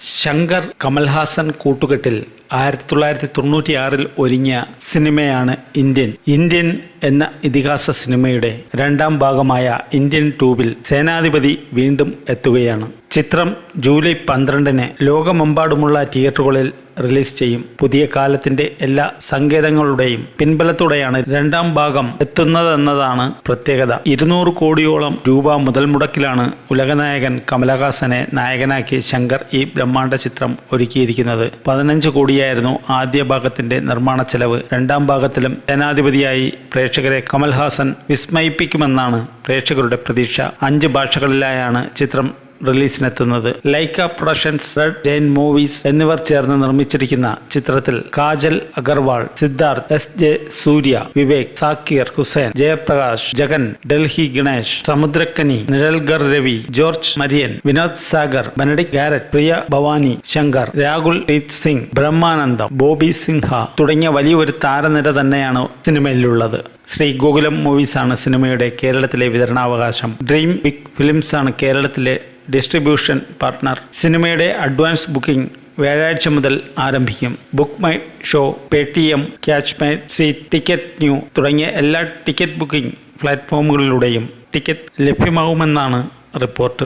ശങ്കർ കമൽഹാസൻ കൂട്ടുകെട്ടിൽ ആയിരത്തി തൊള്ളായിരത്തി തൊണ്ണൂറ്റിയാറിൽ ഒരുങ്ങിയ സിനിമയാണ് ഇന്ത്യൻ. ഇന്ത്യൻ എന്ന ഇതിഹാസ സിനിമയുടെ രണ്ടാം ഭാഗമായ ഇന്ത്യൻ ടൂബിൽ സേനാധിപതി വീണ്ടും എത്തുകയാണ്. ചിത്രം ജൂലൈ പന്ത്രണ്ടിന് ലോകമെമ്പാടുമുള്ള തിയേറ്ററുകളിൽ റിലീസ് ചെയ്യും. പുതിയ കാലത്തിന്റെ എല്ലാ സങ്കേതങ്ങളുടെയും പിൻബലത്തോടെയാണ് രണ്ടാം ഭാഗം എത്തുന്നതെന്നതാണ് പ്രത്യേകത. ഇരുന്നൂറ് കോടിയോളം രൂപ മുതൽ മുടക്കിലാണ് ഉലകനായകൻ കമലഹാസനെ നായകനാക്കി ശങ്കർ ഈ ബ്രഹ്മാണ്ഡ ചിത്രം ഒരുക്കിയിരിക്കുന്നത്. പതിനഞ്ച് കോടിയായിരുന്നു ആദ്യ ഭാഗത്തിന്റെ നിർമ്മാണ ചെലവ്. രണ്ടാം ഭാഗത്തിലും ജനാധിപതിയായി പ്രേക്ഷകരെ കമൽഹാസൻ വിസ്മയിപ്പിക്കുമെന്നാണ് പ്രേക്ഷകരുടെ പ്രതീക്ഷ. അഞ്ച് ഭാഷകളിലായാണ് ചിത്രം റിലീസിനെത്തുന്നത് Lyca Productions Red Giant Movies എന്നിവർ ചേർന്ന് നിർമ്മിച്ചിരിക്കുന്ന ചിത്രത്തിൽ Kajal Aggarwal Siddharth S J Suryah Vivek Zakir Hussain Jayaprakash Jagan Delhi Ganesh Samuthirakani Nizhalgal Ravi George Maryan Vinod Sagar Benedict Garrett Priya Bhavani Shankar Rahul Preet Singh Brahmanandam Bobby Simha തുടങ്ങിയ വലിയൊരു താരനിര തന്നെയാണ് സിനിമയിലുള്ളത്. ശ്രീ ഗോകുലം മൂവീസാണ് സിനിമയുടെ കേരളത്തിലെ വിതരണാവകാശം. Dream big films ആണ് കേരളത്തിലെ distribution partner. സിനിമയുടെ advance booking വ്യാഴാഴ്ച മുതൽ ആരംഭിക്കും. Book my show Paytm catch my seat ticket new തുടങ്ങിയ എല്ലാ ടിക്കറ്റ് ബുക്കിംഗ് പ്ലാറ്റ്ഫോമുകളിലൂടെയും ടിക്കറ്റ് ലഭ്യമാകുമെന്നാണ് റിപ്പോർട്ട്.